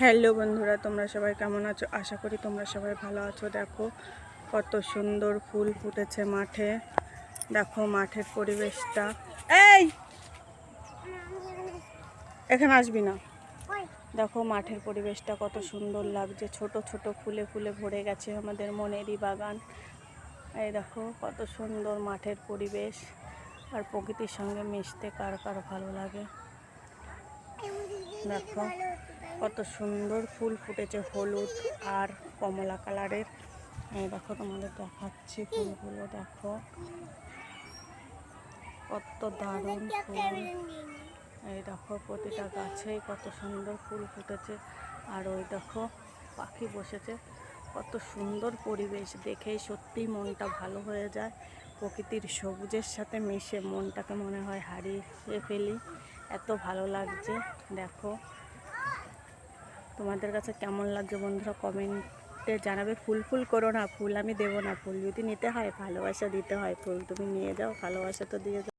Hello বন্ধুরা, তোমরা সবাই কেমন আছো? আশা করি তোমরা সবাই ভালো আছো। দেখো, কত সুন্দর ফুল ফুটেছে মাঠে। দেখো মাঠের পরিবেশটা। এই! এখানে আসবি না? দেখো মাঠের পরিবেশটা কত সুন্দর লাগছে। ছোট ছোট ফুলে ফুলে ভরে গেছে আমাদের মনেরই বাগান। এই দেখো, কত সুন্দর মাঠের পরিবেশ। আর প্রকৃতির সঙ্গে মিশতে কার কার ভালো লাগে? দেখো কত সুন্দর ফুল ফুটেছে হলুদ আর কমলা কালারের। এই দেখো, তোমাদের দেখাচ্ছি ফুলগুলো, দেখো। কত দারুণ ফুল। এই দেখো, প্রতিটা গাছেই কত সুন্দর ফুল ফুটেছে। আর ওই দেখো, পাখি বসেছে। কত সুন্দর পরিবেশ দেখেই সত্যিই মনটা ভালো হয়ে যায়। প্রকৃতির সবুজের সাথে মিশে মনটাকে মনে হয় হারিয়ে ফেলি। এত ভালো লাগছে, দেখো। তোমাদের কাছে কেমন লাগছে বন্ধুরা কমেন্টে জানাবে। ফুল ফুল করো না, ফুল আমি দেবো না, ফুল যদি নিতে হয়, ভালোবাসা দিতে হয়, ফুল তুমি নিয়ে যাও, ভালোবাসা তো দিয়ে যাও।